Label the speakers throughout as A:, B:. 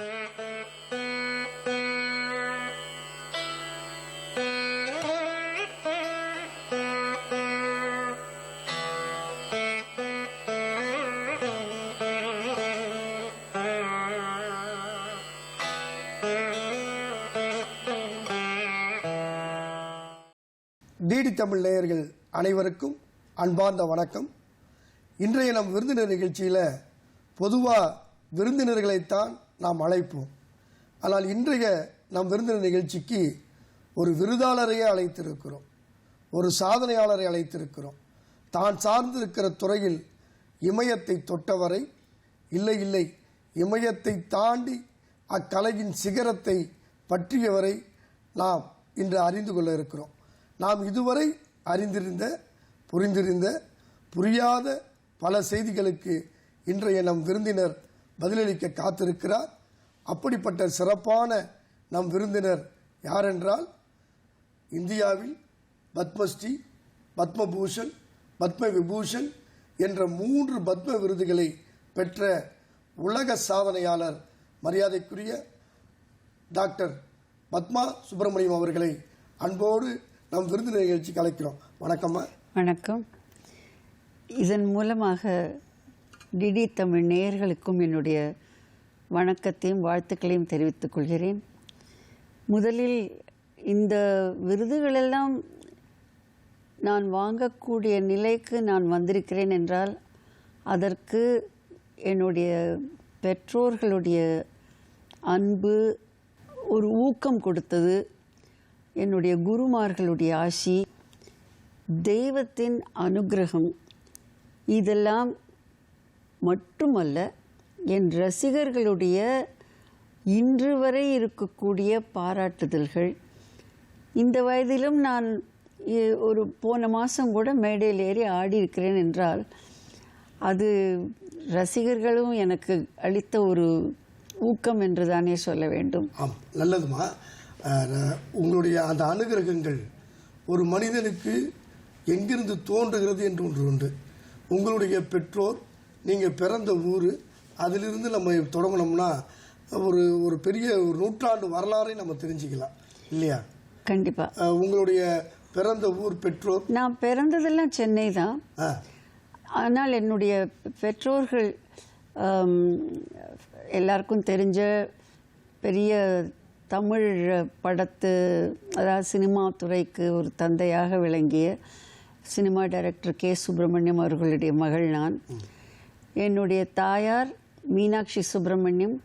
A: DD Tamil நேயர்கள் அனைவருக்கும் அன்பார்ந்த வணக்கம். இன்றைய நம் விருந்தினர் நிகழ்ச்சியில் பொதுவாக விருந்தினர்களைத்தான் நாம் அழைப்போம். ஆனால் இன்றைய நம் விருந்தினர் நிகழ்ச்சிக்கு ஒரு விருதாளரையே அழைத்திருக்கிறோம். ஒரு சாதனையாளரை அழைத்திருக்கிறோம். தான் சார்ந்திருக்கிற துறையில் இமயத்தை தொட்டவரை இல்லை இல்லை. இமயத்தை தாண்டி அக்கலையின் சிகரத்தை பற்றியவரை நாம் இன்று அறிந்து கொள்ள இருக்கிறோம். நாம் இதுவரை அறிந்திருந்த புரிந்திருந்த புரியாத பல செய்திகளுக்கு இன்றைய நம் விருந்தினர் பதிலளிக்க காத்திருக்கிறார். அப்படிப்பட்ட சிறப்பான நம் விருந்தினர் யாரென்றால் இந்தியாவில் பத்மஸ்ரீ பத்மபூஷன் பத்ம விபூஷன் என்ற மூன்று பத்ம விருதுகளை பெற்ற உலக சாதனையாளர் மரியாதைக்குரிய டாக்டர் பத்மா சுப்பிரமணியம் அவர்களை அன்போடு நம் விருந்தினர் நிகழ்ச்சி கலைக்கிறோம் வணக்கம்மா
B: வணக்கம். இதன் மூலமாக டிடி தமிழ் நேயர்களுக்கும் என்னுடைய வணக்கத்தையும் வாழ்த்துக்களையும் தெரிவித்துக் கொள்கிறேன். முதலில் இந்த விருதுகளெல்லாம் நான் வாங்கக்கூடிய நிலைக்கு நான் வந்திருக்கிறேன் என்றால் அதற்கு என்னுடைய பெற்றோர்களுடைய அன்பு ஒரு ஊக்கம் கொடுத்தது என்னுடைய குருமார்களுடைய ஆசி தெய்வத்தின் அனுக்கிரகம் இதெல்லாம் மட்டுமல்ல என் ரசிகர்களுடைய இன்று வரை இருக்கக்கூடிய பாராட்டுதல்கள். இந்த வயதிலும் நான் ஒரு போன மாதம் கூட மேடையில் ஏறி ஆடி இருக்கிறேன் என்றால் அது ரசிகர்களும் எனக்கு அளித்த ஒரு ஊக்கம் என்று தானே சொல்ல வேண்டும்.
A: ஆம் நல்லதுமா. உங்களுடைய அந்த அனுகிரகங்கள் ஒரு மனிதனுக்கு எங்கிருந்து தோன்றுகிறது என்று ஒன்று உண்டு. உங்களுடைய பெற்றோர் நீங்கள் பிறந்த ஊர் அதிலிருந்து நம்ம தொடங்கினோம்னா ஒரு ஒரு பெரிய ஒரு நூற்றாண்டு வரலாறை நம்ம தெரிஞ்சுக்கலாம். இல்லையா?
B: கண்டிப்பாக
A: உங்களுடைய பிறந்த ஊர் பெற்றோர்?
B: நான் பிறந்ததெல்லாம் சென்னை தான். ஆனால் என்னுடைய பெற்றோர்கள் எல்லாருக்கும் தெரிஞ்ச பெரிய தமிழ் படத்து அதாவது சினிமா துறைக்கு ஒரு தந்தையாக விளங்கிய சினிமா டைரக்டர் கே சுப்பிரமணியம் அவர்களுடைய மகள் நான். என்னுடைய தாயார் மீனாட்சி சுப்பிரமணியம்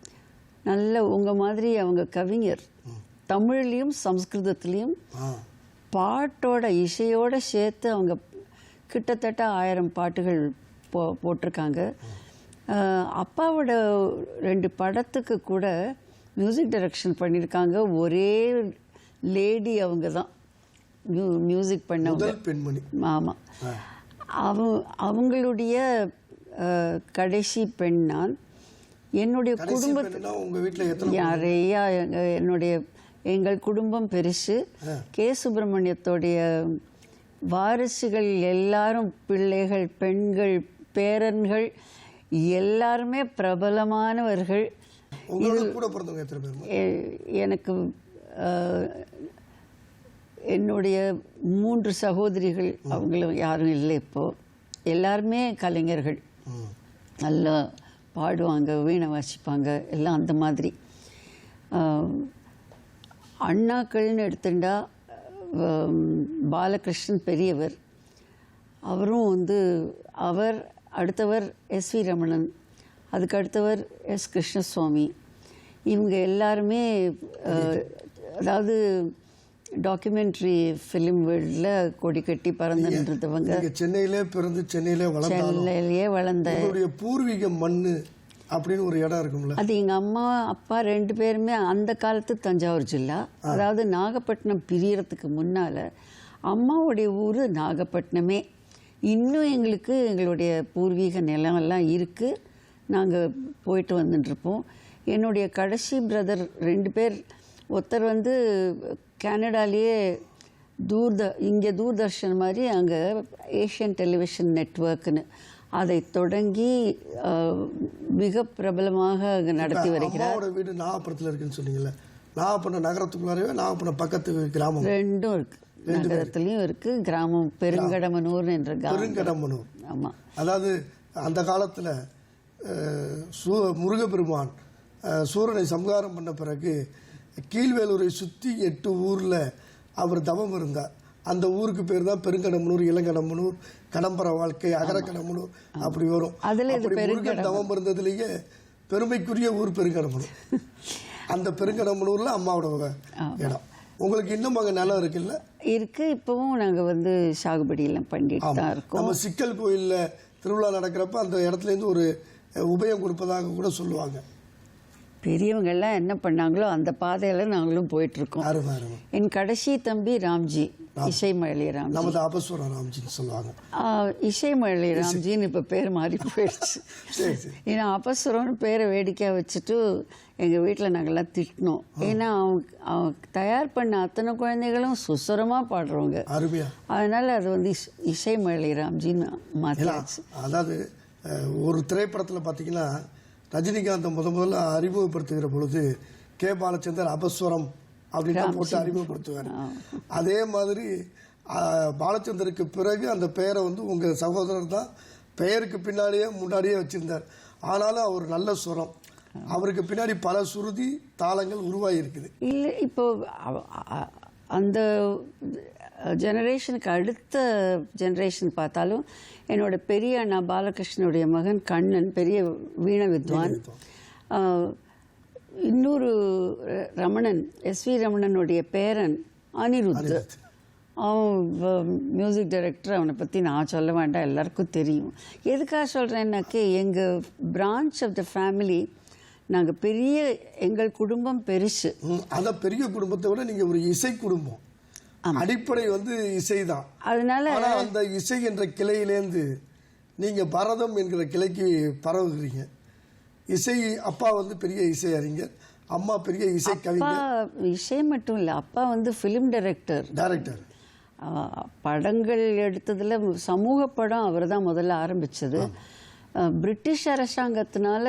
B: நல்ல உங்கள் மாதிரி அவங்க கவிஞர். தமிழ்லேயும் சம்ஸ்கிருதத்துலேயும் பாட்டோட இசையோட சேர்த்து அவங்க கிட்டத்தட்ட ஆயிரம் பாட்டுகள் போ போட்டிருக்காங்க. அப்பாவோட ரெண்டு படத்துக்கு கூட மியூசிக் டைரக்ஷன் பண்ணியிருக்காங்க ஒரே லேடி அவங்க தான். மியூ மியூசிக் பண்ணவங்க.
A: பெண்மணி.
B: ஆமாம் அவ அவங்களுடைய கடைசி பெண் நான். என்னுடைய
A: கடைசி
B: குடும்ப
A: பெண்ணுனா உங்க வீட்டில்
B: நிறையா என்னுடைய எங்கள் குடும்பம் பெருசு. கே. சுப்பிரமணியத்தோடைய வாரிசுகள் எல்லாரும் பிள்ளைகள் பெண்கள் பேரன்கள் எல்லாருமே பிரபலமானவர்கள். எனக்கு என்னுடைய மூன்று சகோதரிகள். அவங்களும் யாரும் இல்லை இப்போ. எல்லாருமே கலைஞர்கள். நல்லா பாடுவாங்க வீணை வாசிப்பாங்க எல்லாம் அந்த மாதிரி. அண்ணாக்கள்னு எடுத்துட்டா பாலகிருஷ்ணன் பெரியவர். அவரும் வந்து அவர் அடுத்தவர் எஸ் வி ரமணன் அதுக்கு அடுத்தவர் எஸ் கிருஷ்ணசுவாமி. இவங்க எல்லாருமே அதாவது டாக்குமெண்ட்ரி ஃபிலிம் வேர்ல்டில் கொடி கட்டி பறந்துன்றவங்க
A: நீங்க சென்னையிலே பிறந்து சென்னையிலே வளர்ந்தாலும்
B: சென்னையிலேயே வளர்ந்த
A: பூர்வீக மண்ணு அப்படின்னு ஒரு இடம் இருக்கும்ல.
B: அது எங்கள் அம்மா அப்பா ரெண்டு பேருமே அந்த காலத்து தஞ்சாவூர் ஜில்லா. அதாவது நாகப்பட்டினம் பிரியறதுக்கு முன்னால் அம்மாவுடைய ஊர் நாகப்பட்டினமே. இன்னும் எங்களுக்கு எங்களுடைய பூர்வீக நிலம் எல்லாம் இருக்குது நாங்கள் போயிட்டு வந்துட்டுருப்போம். என்னுடைய கடைசி பிரதர் ரெண்டு பேர் ஒருத்தர் வந்து கனடாலேயே தூர்த இங்கே தூர்தர்ஷன் மாதிரி அங்கே ஏஷியன் டெலிவிஷன் நெட்வொர்க்குன்னு அதை தொடங்கி மிக பிரபலமாக நடத்தி வருகிறார்.
A: வீடு நாகப்பட்டினத்தில் இருக்குன்னு சொன்னீங்கல்ல. நாகப்பட்டினம் நகரத்துக்குள்ளாரவே நாகப்பட்டினம் பக்கத்து கிராமம்?
B: ரெண்டும் இருக்கு. நகரத்துலயும் இருக்கு. கிராமம் பெருங்கடமனூர் என்ற கிராமம்.
A: பெருங்கடம்பனூர்
B: ஆமா.
A: அதாவது அந்த காலத்தில் சூ முருகப்பெருமான் சூரனை சம்ஹாரம் பண்ண பிறகு கீழ்வேலூரை சுற்றி எட்டு ஊரில் அவர் தவம் இருந்தார். அந்த ஊருக்கு பேர் தான் பெருங்கடம்பனூர் இளங்கடம்பனூர் கடம்பர வாழ்க்கை அகரக்கடம்பனூர் அப்படி வரும். அப்படி முருகன் தவம் இருந்ததுலேயே பெருமைக்குரிய ஊர் பெருங்கடம்பனூர் அந்த பெருங்கடம்பனூர்ல அம்மாவோட இடம். உங்களுக்கு இன்னும் அங்கே நிலம் இருக்குல்ல?
B: இருக்கு. இப்பவும் நாங்க வந்து சாகுபடி எல்லாம் பண்ணிட்டு தான் இருக்கோம்.
A: நம்ம சிக்கல் கோயில்ல திருவிழா நடக்கிறப்ப அந்த இடத்துல இருந்து ஒரு உபயம் கொடுப்பதாக கூட சொல்லுவாங்க.
B: பெரியவங்க எல்லாம் என்ன பண்ணாங்களோ அந்த பாதையில நாங்களும் போயிட்டு இருக்கோம்.
A: அருமை அருமை.
B: என் கடைசி தம்பி ராம்ஜி. இசைமழை ராம்
A: நமது அபஸ்வர ராம்ஜின்னு சொல்லுவாங்க.
B: ஆஹ், இசைமழை ராம்ஜின்னு இப்போ பேர் மாறி போயிடுச்சு. ஏன்னா அபசுரம்னு பேரை வேடிக்கையா வச்சுட்டு எங்கள் வீட்டில் நாங்கள்லாம் திட்டினோம். ஏன்னா அவங்க அவங்க தயார் பண்ண அத்தனை குழந்தைகளும் சுசரமாக பாடுறவங்க. அதனால அது வந்து இஸ்- இசைமழை ராம்ஜின்னு மாற்றியாச்சு
A: அதாவது ஒரு திரைப்படத்தில் பார்த்தீங்கன்னா ரஜினிகாந்தை முத முதல்ல அறிமுகப்படுத்துகிற பொழுது கே. பாலச்சந்தர் அபஸ்வரம் அப்படின்னு போட்டு அறிமுகப்படுத்துவார். அதே மாதிரி பாலச்சந்தருக்கு பிறகு அந்த பெயரை வந்து உங்கள் சகோதரர் தான் பெயருக்கு பின்னாடியே முன்னாடியே வச்சிருந்தார். ஆனாலும் அவர் நல்ல சுரம். அவருக்கு பின்னாடி பல சுருதி தாளங்கள் உருவாகி இருக்குது
B: இல்லை இப்போ அந்த ஜெனரேஷனுக்கு அடுத்த ஜெனரேஷன் பார்த்தாலும் என்னோட பெரிய அண்ணா பாலகிருஷ்ணனுடைய மகன் கண்ணன் பெரிய வீண வித்வான். இன்னொரு ரமணன் எஸ் வி ரமணனுடைய பேரன் அனிருத். அவன் மியூசிக் டைரக்டர் அவனை பற்றி நான் சொல்ல வேண்டாம் எல்லாருக்கும் தெரியும். எதுக்காக சொல்கிறேன்னாக்கே எங்கள் பிரான்ச் ஆஃப் த ஃபேமிலி நாங்கள் பெரிய எங்கள் குடும்பம் பெருசு.
A: அதான் பெரிய குடும்பத்தை விட நீங்க ஒரு இசை குடும்பம். அடிப்படை வந்து இசை தான்.
B: அதனால
A: அந்த இசை என்ற கிளையிலேந்து நீங்க பரதம் என்கிற கிளைக்கு பரவுகிறீங்க. இசை அப்பா வந்து பெரிய இசை அறிஞர். அம்மா பெரிய இசை
B: அப்பா
A: கவிஞர்.
B: இசை மட்டும் இல்லை அப்பா வந்து ஃபிலிம் டைரக்டர்
A: டைரக்டர்
B: படங்கள் எடுத்ததில் சமூக படம் அவர் தான் முதல்ல ஆரம்பிச்சது. அஹ், பிரிட்டிஷ் அரசாங்கத்தினால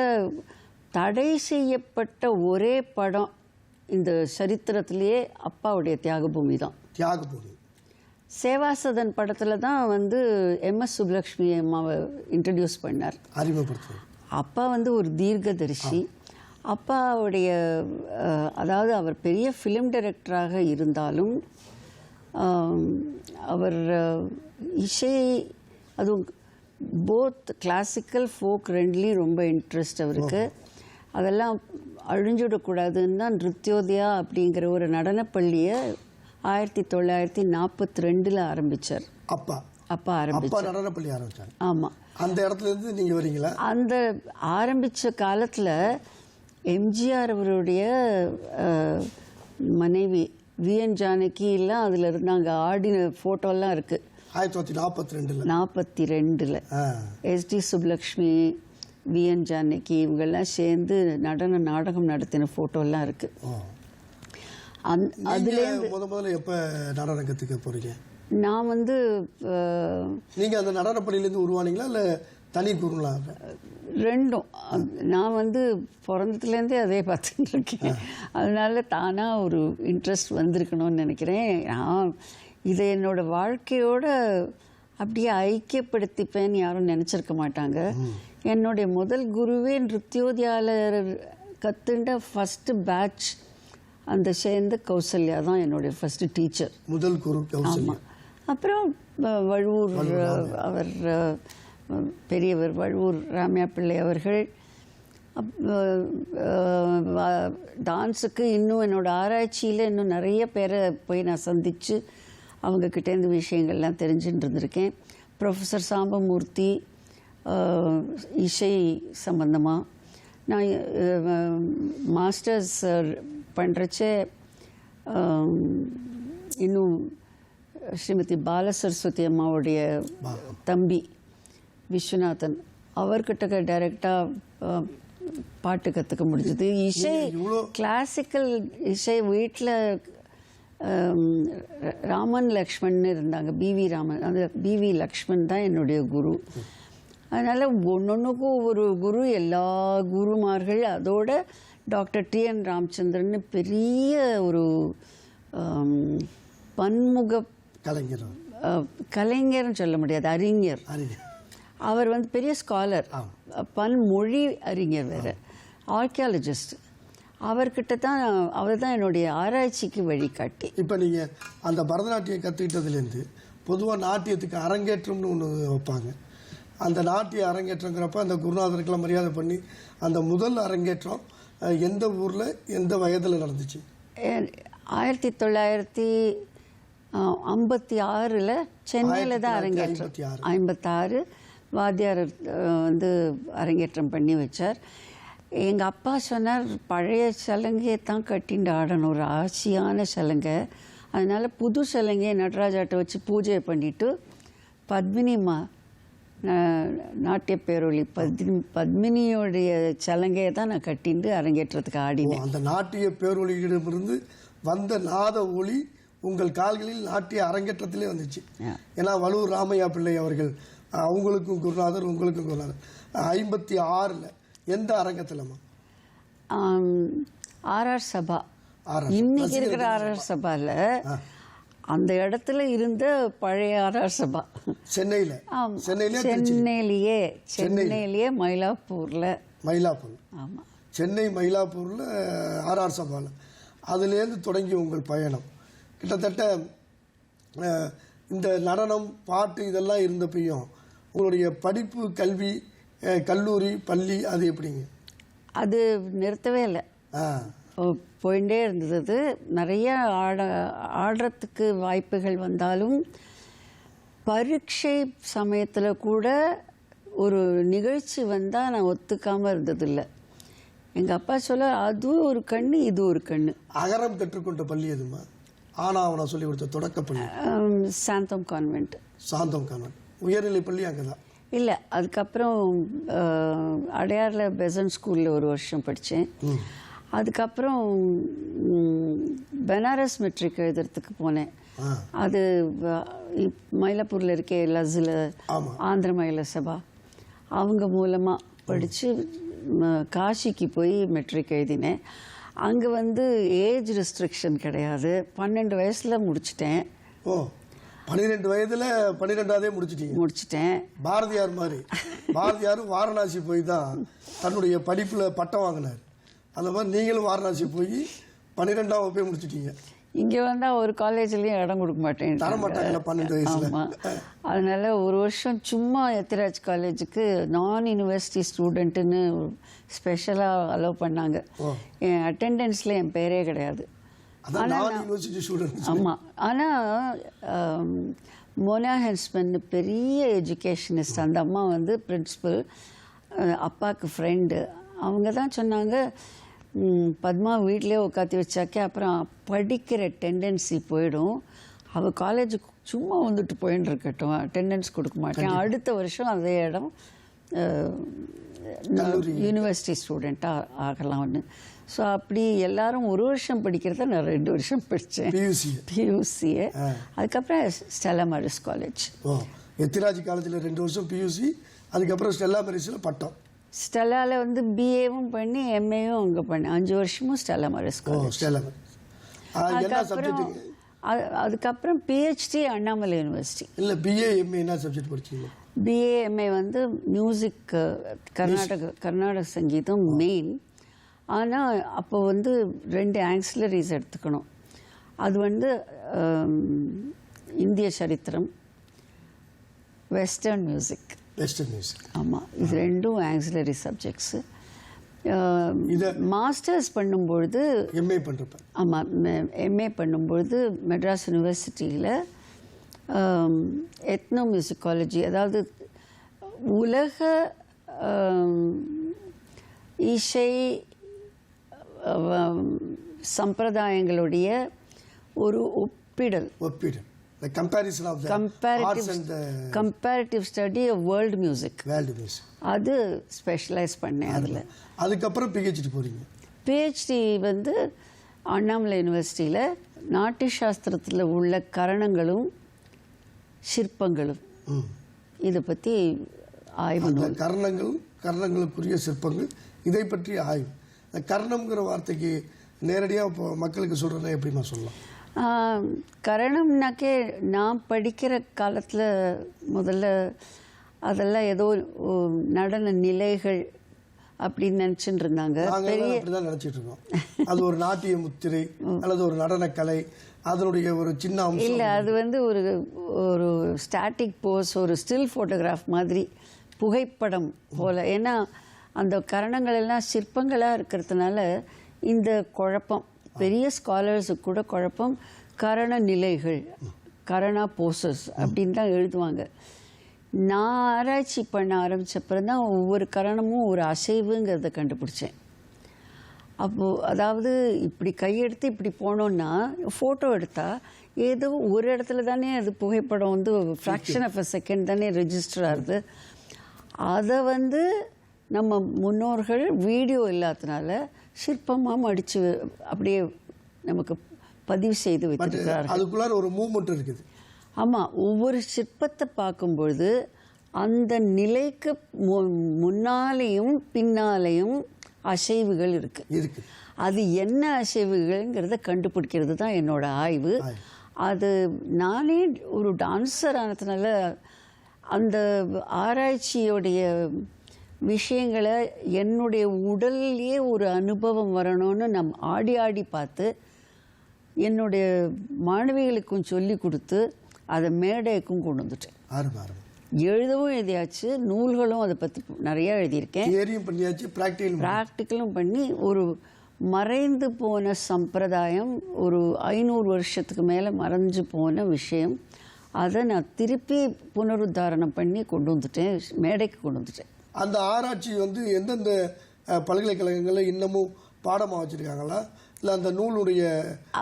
B: தடை செய்யப்பட்ட ஒரே படம் இந்த சரித்திரத்திலேயே அப்பாவுடைய தியாகபூமி தான்.
A: தியாகபூமி.
B: சேவாசதன் படத்தில் தான் வந்து எம்எஸ் சுப்புலக்ஷ்மி அம்மாவை இன்ட்ரடியூஸ் பண்ணார்.
A: அறிமுகப்படுத்துவது
B: அப்பா வந்து ஒரு தீர்க்கதரிசி. அப்பாவுடைய அதாவது அவர் பெரிய ஃபிலிம் டைரக்டராக இருந்தாலும் அவர் இசை அதுவும் போத் கிளாசிக்கல் ஃபோக் ரெண்டுலேயும் ரொம்ப இன்ட்ரெஸ்ட் அவருக்கு. அதெல்லாம் அழிஞ்சுடக்கூடாதுன்னு தான் நிருத்யோதயா அப்படிங்கிற ஒரு நடனப்பள்ளியை ஆயிரத்தி தொள்ளாயிரத்தி நாற்பத்தி ரெண்டில் ஆரம்பித்தார்
A: அப்பா.
B: அப்பா ஆரம்பி
A: அப்பா நடனப்பள்ளி ஆரம்பிச்சாங்க
B: ஆமாம்
A: அந்த இடத்துல இருந்து நீங்க வரீங்களா?
B: அந்த ஆரம்பித்த காலத்தில் எம்ஜிஆர் அவருடைய மனைவி விஎன் ஜானகி எல்லாம் அதில் இருந்தாங்க ஆடின ஃபோட்டோலாம் இருக்குது
A: ஆயிரத்தி தொள்ளாயிரத்தி நாற்பத்தி ரெண்டுல.
B: நாற்பத்தி ரெண்டில். எஸ்டி சுப்லக்ஷ்மி விஎன் ஜானகி இவங்கெல்லாம் சேர்ந்து நடன நாடகம் நடத்தின ஃபோட்டோலாம் இருக்குது. அந்
A: நீங்க முத முதல்ல எப்ப நடனம் கத்துக்க போறீங்க?
B: நான் வந்து அஹ்,
A: நீங்க அந்த நடனப்பள்ளியிலேருந்து உருவானீங்களா? இல்ல தனி குருங்களா
B: ரெண்டும். நான் வந்து பிறந்ததுலேருந்தே அதே பார்த்துட்டு இருக்கேன். அதனால தானாக ஒரு இன்ட்ரெஸ்ட் வந்திருக்கணும்னு நினைக்கிறேன். நான் இதை என்னோட வாழ்க்கையோட அப்படியே ஐக்கியப்படுத்திப்பேன்னு யாரும் நினச்சிருக்க மாட்டாங்க. என்னுடைய முதல் குருவே நிருத்யோதியால கற்றுண்ட ஃபஸ்ட்டு பேட்ச் அந்த சேர்ந்த கௌசல்யா தான் என்னுடைய ஃபஸ்ட்டு டீச்சர்
A: முதல் குரு கௌசல்யா.
B: ஆமாம் அப்புறம் வழுவூர் அவர் பெரியவர் வழுவூர் ராமையா பிள்ளை அவர்கள் டான்ஸுக்கு இன்னும் என்னோட ஆராய்ச்சியில் இன்னும் நிறைய பேரை போய் நான் சந்தித்து அவங்கக்கிட்டேருந்து விஷயங்கள்லாம் தெரிஞ்சுட்டு இருந்திருக்கேன் ப்ரொஃபஸர் சாம்பமூர்த்தி இசை சம்பந்தமாக நான் மாஸ்டர்ஸ் பண்ணுறச்சே இன்னும் ஸ்ரீமதி பாலசரஸ்வதி அம்மாவுடைய தம்பி விஸ்வநாதன் அவர்கிட்ட டைரெக்டாக பாட்டு கற்றுக்க முடிஞ்சது. இசை கிளாசிக்கல் இசை வீட்டில் ராமன் லக்ஷ்மண் இருந்தாங்க. பிவி ராமன் அந்த பிவி லக்ஷ்மண் தான் என்னுடைய குரு. அதனால் ஒன்னொன்றுக்கும் ஒரு குரு எல்லா குருமார்கள் அதோட டாக்டர் டி என் ராமச்சந்திரன் பெரிய ஒரு பன்முக
A: கலைஞர்.
B: கலைஞர்னு சொல்ல முடியாது அறிஞர்.
A: அறிஞர்.
B: அவர் வந்து பெரிய ஸ்காலர். பன்மொழி அறிஞர் வேறு. ஆர்கியாலஜிஸ்ட் அவர்கிட்ட தான் அவர் தான் என்னுடைய ஆராய்ச்சிக்கு வழிகாட்டி.
A: இப்போ நீங்கள் அந்த பரதநாட்டியம் கற்றுக்கிட்டதுலேருந்து பொதுவாக நாட்டியத்துக்கு அரங்கேற்றம்னு ஒன்று வைப்பாங்க. அந்த நாட்டிய அரங்கேற்றங்கிறப்ப அந்த குருநாதருக்கெல்லாம் மரியாதை பண்ணி அந்த முதல் அரங்கேற்றம் எந்த ஊரில் எந்த வயதில் நடந்துச்சு?
B: ஆயிரத்தி தொள்ளாயிரத்தி ஐம்பத்தி ஆறில் சென்னையில் தான் அரங்கேற்றம்.
A: 1956.
B: ஐம்பத்தாறு வாத்தியார் வந்து அரங்கேற்றம் பண்ணி வச்சார். எங்கள் அப்பா சொன்னார் பழைய சலங்கையை தான் கட்டிண்டு ஆடணும். ஒரு ஆசியான சலங்கை. அதனால் புது சலங்கையை நடராஜாட்ட வச்சு பூஜை பண்ணிவிட்டு பத்மினிமா நாட்டிய பேரொளி பத்மி பத்மினியோடைய சலங்கையை தான் நான் கட்டிண்டு அரங்கேற்றத்துக்கு ஆடினேன்.
A: அந்த நாட்டிய பேரொழியிடமிருந்து வந்த நாத ஒளி உங்கள் கால்களில் நாட்டிய அரங்கேற்றத்திலே வந்துச்சு. ஏன்னா வலூர் ராமையா பிள்ளை அவர்கள் அவங்களுக்கும் குருநாதர் உங்களுக்கும் குருநாதர். ஐம்பத்தி ஆறில் எந்த அரங்கத்திலம்மா?
B: ஆர்ஆர் சபா. இன்னைக்கு இருக்கிற ஆர்ஆர் சபால அந்த இடத்துல இருந்த பழைய ஆர்ஆர் சபா.
A: சென்னையில்.
B: சென்னையிலேயே சென்னையிலேயே மயிலாப்பூர்ல.
A: மயிலாப்பூர்.
B: ஆமா.
A: சென்னை மயிலாப்பூரில் ஆர்ஆர் சபாவில் அதுலேருந்து தொடங்கி உங்கள் பயணம். கிட்டத்தட்ட இந்த நடனம் பாட்டு இதெல்லாம் இருந்தப்பையும் உங்களுடைய படிப்பு கல்வி கல்லூரி பள்ளி அது எப்படிங்க?
B: அது நிறுத்தவே இல்லை. போயிட்டே இருந்தது. நிறைய ஆட ஆடுறதுக்கு வாய்ப்புகள் வந்தாலும் பரீட்சை சமயத்தில் கூட ஒரு நிகழ்ச்சி வந்தால் நான் ஒத்துக்காமல் இருந்ததில்லை. எங்கள் அப்பா சொல்ல அதுவும் ஒரு கண்ணு இது ஒரு கண்ணு.
A: அகரம் கற்றுக்கொண்ட பள்ளி எதுமா ஆனாவனம் சொல்லி கொடுத்த தொடக்க பள்ளி.
B: ஆம், சாந்தம் கான்வென்ட்
A: சாந்தம் கான்வென்ட் உயர்நிலை பள்ளி அங்கே தான்
B: இல்லை அதுக்கப்புறம் அஹ், அடையாரில் பெசன் ஸ்கூலில் ஒரு வருஷம் படித்தேன் அதுக்கப்புறம் பெனாரஸ் மெட்ரிக் எழுதுறதுக்கு போனேன். அது மயிலாப்பூரில் இருக்க
A: ஆமாம்
B: ஆந்திர மயில சபா. அவங்க மூலமாக படித்து காசிக்கு போய் மெட்ரிக் எழுதினேன். அங்கே வந்து ஏஜ் ரெஸ்ட்ரிக்ஷன் கிடையாது. பன்னெண்டு வயசில் முடிச்சிட்டேன்.
A: ஓ பன்னிரெண்டு வயதில் பன்னிரெண்டாவதே முடிச்சிட்டீங்க.
B: முடிச்சிட்டேன்.
A: பாரதியார் மாதிரி. பாரதியாரும் வாரணாசி போய் தான் தன்னுடைய படிப்பில் பட்டம் வாங்கினார். அந்த மாதிரி நீங்களும் வாரணாசி போய் பன்னிரெண்டாம் வகுப்பே முடிச்சிட்டீங்க.
B: இங்கே வந்தால் ஒரு காலேஜ்லேயும் இடம் கொடுக்க மாட்டேன் அதனால ஒரு வருஷம் சும்மா எத்திராஜ் காலேஜுக்கு நான் யூனிவர்சிட்டி ஸ்டூடெண்ட்டுன்னு ஸ்பெஷலாக அலோவ் பண்ணாங்க. என் அட்டெண்டன்ஸில் என் பேரே கிடையாது. ஆமாம் ஆனால் மோனா ஹென்ஸ்மன் பெரிய எஜுகேஷனிஸ்ட் அந்த அம்மா வந்து பிரின்சிபல் அப்பாவுக்கு ஃப்ரெண்டு அவங்க தான் சொன்னாங்க பத்மா வீட்டிலே உட்காத்தி வச்சாக்கே அப்புறம் படிக்கிற டெண்டன்சி போயிடும். அவள் காலேஜுக்கு சும்மா வந்துட்டு போயின்னு இருக்கட்டும் அட்டெண்டன்ஸ் கொடுக்க மாட்டேன். அடுத்த வருஷம் அதே இடம். யூனிவர்சிட்டி ஸ்டூடெண்ட்டாக ஆகலாம்னு. ஸோ அப்படி எல்லாரும் ஒரு வருஷம் படிக்கிறத நான் ரெண்டு வருஷம் படித்தேன்
A: பியூசி
B: பியூசியை அதுக்கப்புறம் ஸ்டெல்லா மாரிஸ் காலேஜ்
A: எத்திராஜ் காலேஜில் ரெண்டு வருஷம் பியூசி அதுக்கப்புறம் ஸ்டெல்லா மெரிஸில் பட்டம்.
B: ஸ்டெல்லாவில் வந்து பிஏவும் பண்ணி எம்ஏவும் அங்கே பண்ணேன் அஞ்சு வருஷமும் ஸ்டெல்லா மாரிஸ் அதுக்கப்புறம் அது அதுக்கப்புறம் பிஹெச்டி அண்ணாமலை யூனிவர்சிட்டி
A: இல்லை பிஏ எம்ஏ என்ன சப்ஜெக்ட் படிச்சீங்க?
B: பிஏ எம்ஏ வந்து மியூசிக் கர்நாடக கர்நாடக சங்கீதம் மெயின் ஆனால் அப்போ வந்து ரெண்டு ஆக்சிலரிஸ் எடுத்துக்கணும். அது வந்து இந்திய சரித்திரம் வெஸ்டர்ன் மியூசிக்
A: வெஸ்டர்ன் மியூசிக்
B: ஆமாம் இது ரெண்டும் ஆக்சிலரி சப்ஜெக்ட்ஸு
A: இத-
B: மாஸ்டர்ஸ் பண்ணும்பொழுது
A: எம்ஏ பண்ணுறப்ப
B: ஆமாம் எம்ஏ பண்ணும்பொழுது மெட்ராஸ் யூனிவர்சிட்டியில் எத்னோ மியூசிக்காலஜி அதாவது உலக இசை சம்பிரதாயங்களுடைய ஒரு ஒப்பிடல்.
A: ஒப்பீடு the comparison of the arts
B: comparative
A: and the
B: comparative study of world music
A: world music
B: அது ஸ்பெஷலைஸ் பண்ணேன் அதில்.
A: அதுக்கப்புறம் பிஹெச்டி போறீங்க.
B: பிஹெச்டி வந்து அண்ணாமலை யூனிவர்சிட்டியில் நாட்டிய சாஸ்திரத்தில் உள்ள கரணங்களும் சிற்பங்களும். இதை பற்றி ஆய்வு
A: கர்ணங்கள் கர்ணங்களுக்குரிய சிற்பங்கள் இதை பற்றிய ஆய்வு. கர்ணம்ங்கிற வார்த்தைக்கு நேரடியாக இப்போ மக்களுக்கு சொல்கிறேன்னா எப்படிமா சொல்லலாம்?
B: கரணம்னாக்கே நான் படிக்கிற காலத்தில் முதல்ல அதெல்லாம் ஏதோ நடன நிலைகள் அப்படின்னு நினச்சிட்டு இருந்தாங்க.
A: அப்படிதான் நினைச்சிட்டு இருக்கோம் அது ஒரு நாட்டிய முத்திரை அல்லது ஒரு நடனக்கலை அதனுடைய ஒரு சின்ன அம்சம்.
B: இல்லை அது வந்து ஒரு ஒரு ஸ்டாட்டிக் போஸ் ஒரு ஸ்டில் ஃபோட்டோகிராஃப் மாதிரி புகைப்படம் போல. ஏன்னா அந்த கரணங்கள் எல்லாம் சிற்பங்களாக இருக்கிறதுனால இந்த குழப்பம். பெரிய ஸ்காலர்ஸுக்கு கூட குழப்பம் கரண நிலைகள் கரணா போசஸ் அப்படின்னு தான் எழுதுவாங்க. நான் ஆராய்ச்சி பண்ண ஆரம்பித்தப்புறம் தான் ஒவ்வொரு கரணமும் ஒரு அசைவுங்கிறத கண்டுபிடிச்சேன். அப்போது அதாவது இப்படி கையெடுத்து இப்படி போனோன்னா ஃபோட்டோ எடுத்தால் ஏதோ ஒரு இடத்துல தானே அது புகைப்படம் வந்து ஃப்ராக்ஷன் ஆஃப் அ செகண்ட் தானே ரெஜிஸ்டர் ஆகுது. அதை வந்து நம்ம முன்னோர்கள் வீடியோ இல்லாதனால சிற்பமாக மடித்து அப்படியே நமக்கு பதிவு செய்து வைத்திருக்கிறார்கள்.
A: அதுக்குள்ளார ஒரு மூமெண்ட் இருக்குது.
B: ஆமாம் ஒவ்வொரு சிற்பத்தை பார்க்கும்பொழுது அந்த நிலைக்கு முன்னாலேயும் பின்னாலேயும் அசைவுகள் இருக்கு. அது என்ன அசைவுகள்ங்கிறத கண்டுபிடிக்கிறது தான் என்னோட ஆய்வு. அது நானே ஒரு டான்ஸர் ஆனதுனால அந்த ஆராய்ச்சியோடைய விஷயங்களை என்னுடைய உடல்லையே ஒரு அனுபவம் வரணும்னு நம் ஆடி ஆடி பார்த்து என்னுடைய மாணவிகளுக்கும் சொல்லி கொடுத்து அதை மேடைக்கும் கொண்டு வந்துட்டேன். எழுதவும் எழுதியாச்சு நூல்களும் அதை பற்றி நிறைய எழுதியிருக்கேன்.
A: பண்ணியாச்சு ப்ராக்டிகல்
B: ப்ராக்டிக்கலும் பண்ணி ஒரு மறைந்து போன சம்பிரதாயம் ஒரு ஐநூறு வருஷத்துக்கு மேலே மறைஞ்சு போன விஷயம் அதை நான் திருப்பி புனருத்தாரணம் பண்ணி கொண்டு வந்துட்டேன் மேடைக்கு கொண்டு வந்துட்டேன்.
A: அந்த ஆராய்ச்சி வந்து எந்தெந்த பல்கலைக்கழகங்கள்ல இன்னமும் பாடமாக வச்சிருக்காங்களா? இல்லை அந்த நூலுடைய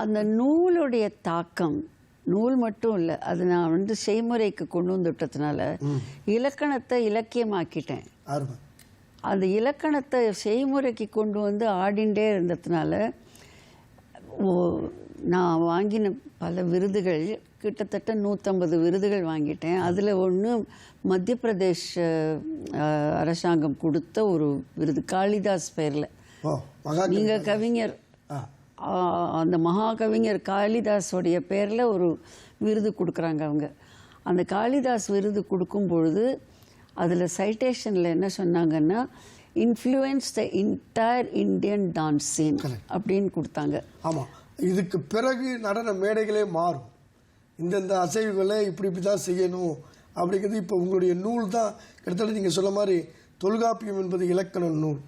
B: அந்த நூலுடைய தாக்கம் நூல் மட்டும் இல்லை அது நான் வந்து செய்முறைக்கு கொண்டு வந்துட்டதுனால இலக்கணத்தை இலக்கியமாக்கிட்டேன். அந்த இலக்கணத்தை செய்முறைக்கு கொண்டு வந்து ஆடிண்டே இருந்ததுனால நான் வாங்கின பல விருதுகள் கிட்டத்தட்ட நூற்றம்பது விருதுகள் வாங்கிட்டேன். அதில் ஒன்று மத்திய பிரதேஷ் அரசாங்கம் கொடுத்த ஒரு விருது. காளிதாஸ் பேரில்.
A: மகா
B: நீங்கள் கவிஞர். அந்த மகாகவிஞர் காளிதாஸோடைய பேரில் ஒரு விருது கொடுக்குறாங்க அவங்க. அந்த காளிதாஸ் விருது கொடுக்கும் பொழுது அதில் சைட்டேஷனில் என்ன சொன்னாங்கன்னா influence the entire Indian dance scene அப்படின்னு கொடுத்தாங்க.
A: ஆமாம் இதுக்கு பிறகு நடன மேடைகளே மாறும். இந்தந்த அசைவுகளை இப்படி இப்படி தான் செய்யணும். அப்படிங்கிறது இப்போ உங்களுடைய நூல் தான். கிட்டத்தட்ட நீங்கள் சொன்ன மாதிரி தொல்காப்பியம் என்பது இலக்கண நூல்.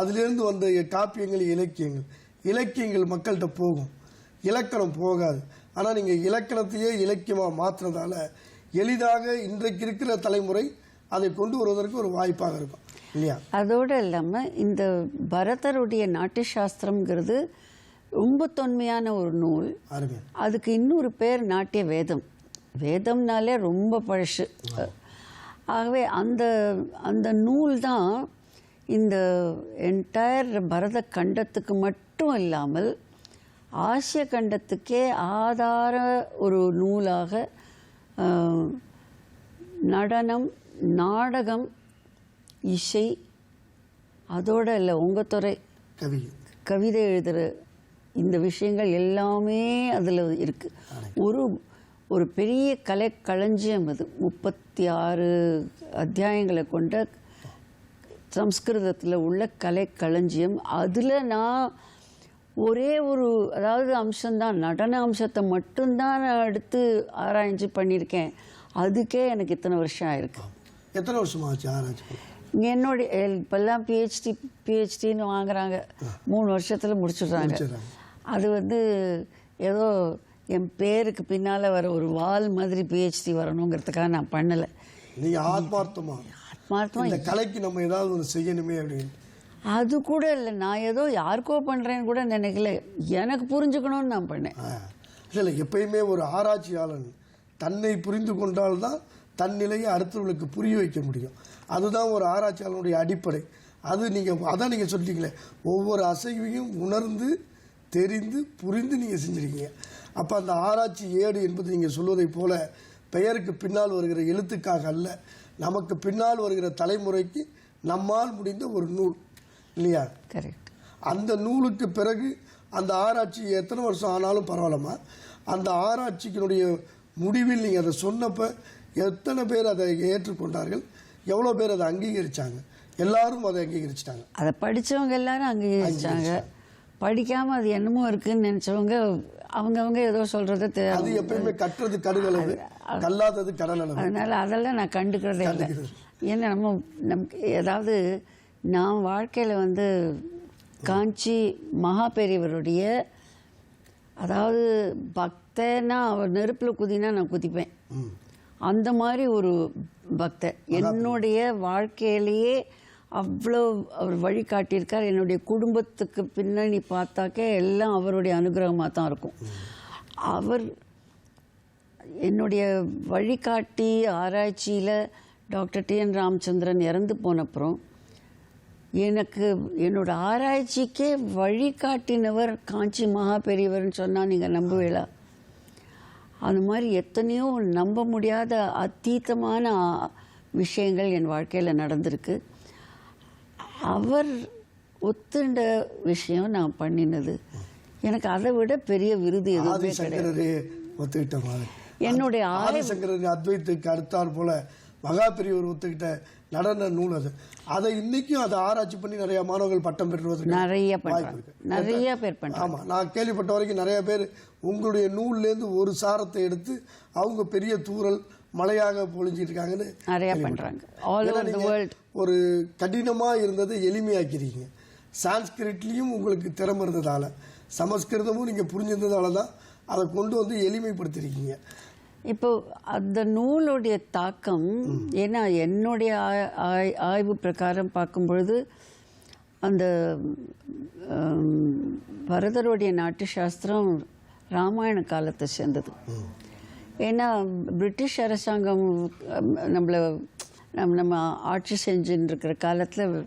A: அதிலிருந்து வந்த காப்பியங்கள் இலக்கியங்கள். இலக்கியங்கள் மக்கள்கிட்ட போகும். இலக்கணம் போகாது. ஆனால் நீங்கள் இலக்கணத்தையே இலக்கியமாக மாற்றுறதால எளிதாக இன்றைக்கு இருக்கிற தலைமுறை அதை கொண்டு வருவதற்கு ஒரு வாய்ப்பாக இருக்கும். இல்லையா?
B: அதோடு இல்லாமல் இந்த பரதருடைய நாட்டிய சாஸ்திரம்ங்கிறது ரொம்ப தொன்மையான ஒரு நூல். அதுக்கு இன்னொரு பேர் நாட்டிய வேதம். வேதம்னாலே ரொம்ப பழசு ஆகவே அந்த அந்த நூல் தான் இந்த என்டையர் பரத கண்டத்துக்கு மட்டும் இல்லாமல் ஆசிய கண்டத்துக்கே ஆதார ஒரு நூலாக நடனம் நாடகம் இசை அதோட இல்லை உங்கள் துறை.
A: கவி
B: கவிதை எழுதுகிற இந்த விஷயங்கள் எல்லாமே அதில் இருக்கு. ஒரு ஒரு பெரிய கலை களஞ்சியம் அது. முப்பத்தி ஆறு அத்தியாயங்களை கொண்ட சம்ஸ்கிருதத்தில் உள்ள கலை களஞ்சியம். அதில் நான் ஒரே ஒரு அதாவது அம்சம்தான். நடன அம்சத்தை மட்டும்தான் நான் எடுத்து ஆராய்ச்சி பண்ணியிருக்கேன். அதுக்கே எனக்கு இத்தனை வருஷம் ஆயிருக்கு.
A: எத்தனை வருஷமா ஆச்சு ஆராய்ச்சி?
B: என்னுடைய இப்போல்லாம் பிஹெச்டி பிஹெச்டின்னு வாங்குறாங்க. மூணு வருஷத்தில் முடிச்சிடுறாங்க. அது வந்து ஏதோ என் பேருக்கு பின்னால் வர ஒரு வால் மாதிரி பிஹெச்டி வரணுங்கிறதுக்காக நான் பண்ணலை.
A: நீங்க ஆத்மார்த்தமா?
B: ஆத்மார்த்தமா?
A: இந்த கலைக்கு நம்ம ஏதாவது ஒன்று செய்யணுமே அப்படின்னு.
B: அது கூட இல்லை. நான் ஏதோ யாருக்கோ பண்ணுறேன்னு கூட நினைக்கல. எனக்கு புரிஞ்சுக்கணும்னு நான் பண்ணேன்.
A: இல்லை எப்பயுமே ஒரு ஆராய்ச்சியாளன் தன்னை புரிந்து கொண்டால்தான் தன் நிலையை அடுத்தவர்களுக்கு புரிய வைக்க முடியும். அதுதான் ஒரு ஆராய்ச்சியாளனுடைய அடிப்படை. அது நீங்கள் அதான் நீங்கள் சொல்லிட்டீங்களே. ஒவ்வொரு அசைவையும் உணர்ந்து தெரிந்து புரிந்து நீங்கள் செஞ்சிருக்கீங்க. அப்போ அந்த ஆராய்ச்சி ஏடு என்பது நீங்கள் சொல்வதைப் போல பெயருக்கு பின்னால் வருகிற எழுத்துக்காக அல்ல. நமக்கு பின்னால் வருகிற தலைமுறைக்கு நம்மால் முடிந்த ஒரு நூல். இல்லையா?
B: கரெக்ட்
A: அந்த நூலுக்கு பிறகு அந்த ஆராய்ச்சி எத்தனை வருஷம் ஆனாலும் பரவாயில்லம்மா. அந்த ஆராய்ச்சிக்கினுடைய முடிவில் நீங்கள் அதை சொன்னப்ப எத்தனை பேர் அதை ஏற்றுக்கொண்டார்கள்? எவ்வளோ பேர் அதை அங்கீகரிச்சாங்க? எல்லாரும் அதை அங்கீகரிச்சிட்டாங்க.
B: அதை படிச்சவங்க எல்லாரும் அங்கீகரிச்சாங்க படிக்காம அது என்னமோ இருக்குன்னு நினைச்சவங்க அவங்கவங்க ஏதோ சொல்றத
A: அது எப்பயுமே கட்டுறது கடுகளவு கல்லாதது கடல் அளவு
B: அதனால அதெல்லாம் நான் கண்டுக்கிறதே இல்லை. ஏன்னா நம்ம நமக்கு ஏதாவது நான் வாழ்க்கையில் வந்து காஞ்சி மகா பெரியவருடைய அதாவது பக்தனா அவர் நெருப்பில் குதினா நான் குதிப்பேன். அந்த மாதிரி ஒரு பக்தர். என்னுடைய வாழ்க்கையிலேயே அவ்வளோ அவர் வழிகாட்டியிருக்கார் என்னுடைய குடும்பத்துக்கு பின்னணி பார்த்தாக்கே எல்லாம் அவருடைய அனுகிரகமாக தான் இருக்கும். அவர் என்னுடைய வழிகாட்டி ஆராய்ச்சியில் டாக்டர் டி. என். ராமச்சந்திரன் இறந்து போனப்புறம் எனக்கு என்னோட ஆராய்ச்சிக்கே வழிகாட்டினவர் காஞ்சி மகா பெரியவர்னு சொன்னால் நீங்கள் நம்புவீங்களா? அந்த மாதிரி எத்தனையோ நம்ப முடியாத அத்தீத்தமான விஷயங்கள் என் வாழ்க்கையில் நடந்திருக்கு. அவர் ஒத்துண்ட விஷயம் நான் பண்ணினது. எனக்கு அதை விட பெரிய விருது எதுவுமே
A: ஆதிசங்கரரே ஒத்துக்கிட்ட மாதிரி.
B: என்னுடைய
A: ஆதிசங்கரன் அத்வைத்துக்கு அடுத்தாற் போல மகா பெரியவர் ஒத்துக்கிட்ட நடன நூல் அது. அதை இன்னைக்கும் அதை ஆராய்ச்சி பண்ணி நிறைய மாணவர்கள் பட்டம் பெறுவதற்கு
B: நிறைய நிறைய பேர் பண்றாங்க.
A: ஆமா நான் கேள்விப்பட்ட வரைக்கும் நிறைய பேர் உங்களுடைய நூல்லேருந்து ஒரு சாரத்தை எடுத்து அவங்க பெரிய தூறல் மழையாக பொழிஞ்சிட்டு இருக்காங்கன்னு
B: நிறைய பண்றாங்க. ஆல்
A: ஏன்னா
B: ஓவர் தி
A: நீங்க
B: வேர்ல்ட்
A: ஒரு கடினமா இருந்ததை எளிமையாக்கிறீங்க சான்ஸ்கிரிட்லயும் உங்களுக்கு திறமை இருந்ததால சமஸ்கிருதமும் நீங்க புரிஞ்சிருந்ததால தான் அதை கொண்டு வந்து எளிமைப்படுத்திருக்கீங்க.
B: இப்போ அந்த நூலுடைய தாக்கம் ஏன்னா என்னுடைய ஆய்வு பிரகாரம் பார்க்கும் பொழுது அந்த பரதருடைய நாட்டு சாஸ்திரம் ராமாயண காலத்தை சேர்ந்தது. ஏன்னா பிரிட்டிஷ் அரசாங்கம் நம்மளை நம்மள நம்ம நம்ம ஆட்சி செஞ்சுன்னு இருக்கிற காலத்தில்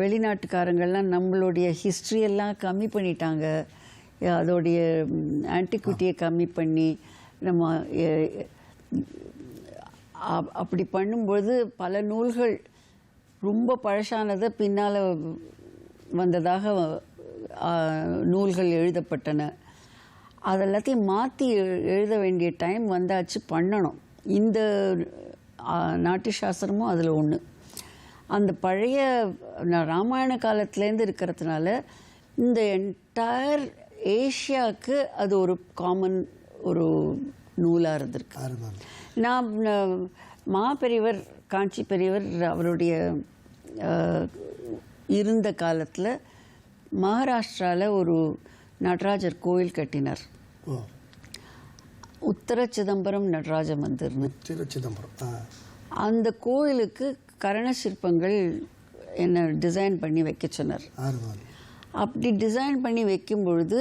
B: வெளிநாட்டுக்காரங்கள்லாம் நம்மளுடைய ஹிஸ்ட்ரியெல்லாம் எல்லாம் கம்மி பண்ணிட்டாங்க. அதோடைய ஆன்டிக்விட்டியை கம்மி பண்ணி நம்ம அப்படி பண்ணும்பொழுது பல நூல்கள் ரொம்ப பழசானதை பின்னால் வந்ததாக நூல்கள் எழுதப்பட்டன. அதெல்லாத்தையும் மாற்றி எழுத வேண்டிய டைம் வந்தாச்சு பண்ணணும். இந்த ஆ, நாட்டு சாஸ்திரமும் அதில் ஒன்று அந்த பழைய நான் ராமாயண காலத்துலேருந்து இருக்கிறதுனால இந்த என்டையர் ஏஷியாவுக்கு அது ஒரு காமன் ஒரு நூலாக இருந்திருக்கு. நான் மா பெரியவர் காஞ்சி பெரியவர் அவருடைய இருந்த காலத்தில் மகாராஷ்டிராவில் ஒரு நடராஜர் கோயில் கட்டினார். உத்தர சிதம்பரம் நடராஜ மந்திர்னு.
A: திரு சிதம்பரம்
B: அந்த கோயிலுக்கு கரண சிற்பங்கள் என்ன டிசைன் பண்ணி வைக்க சொன்னார். அப்படி டிசைன் பண்ணி வைக்கும் பொழுது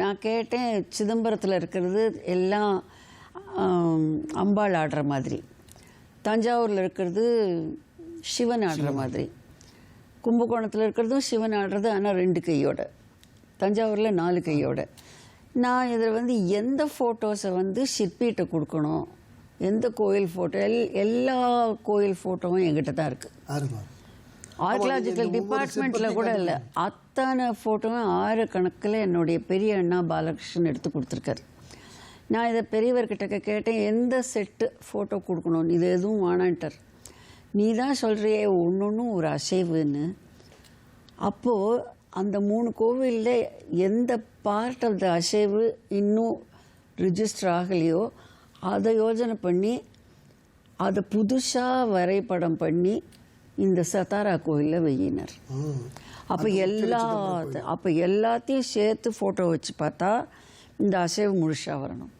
B: நான் கேட்டேன் சிதம்பரத்தில் இருக்கிறது எல்லாம் அம்பாள் ஆடுற மாதிரி. தஞ்சாவூரில் இருக்கிறது சிவன் ஆடுற மாதிரி. கும்பகோணத்தில் இருக்கிறதும் சிவன் ஆடுறது ஆனால் ரெண்டு கையோட. தஞ்சாவூரில் நாலு கையோட. நான் இதில் வந்து எந்த ஃபோட்டோஸை வந்து சிற்பிகிட்ட கொடுக்கணும்? எந்த கோயில் ஃபோட்டோ எல் எல்லா கோயில் ஃபோட்டோவும் என்கிட்ட தான் இருக்குது
A: அருமை
B: ஆர்கியாலஜிக்கல் டிபார்ட்மெண்ட்ல கூட இல்லை. அத்தனை ஃபோட்டோவும் ஆயிரக்கணக்கில் என்னுடைய பெரிய அண்ணா பாலகிருஷ்ணன் எடுத்து கொடுத்துருக்காரு. நான் இதை பெரியவர்கிட்ட கேட்டேன் எந்த செட்டு ஃபோட்டோ கொடுக்கணும்? இது எதுவும் வேணான்ட்டார். நீ தான் சொல்கிறியே ஒன்றொன்றும் ஒரு அசைவுன்னு. அப்போது அந்த மூணு கோவிலில் எந்த பார்ட் ஆஃப் த அசைவு இன்னும் ரிஜிஸ்டர் ஆகலையோ அதை யோஜனை பண்ணி அதை புதுசாக வரைபடம் பண்ணி இந்த சத்தாரா கோயிலில் வெயினார். அப்போ எல்லா அப்போ எல்லாத்தையும் சேர்த்து ஃபோட்டோ வச்சு பார்த்தா இந்த அசைவு முழுசாக வரணும்.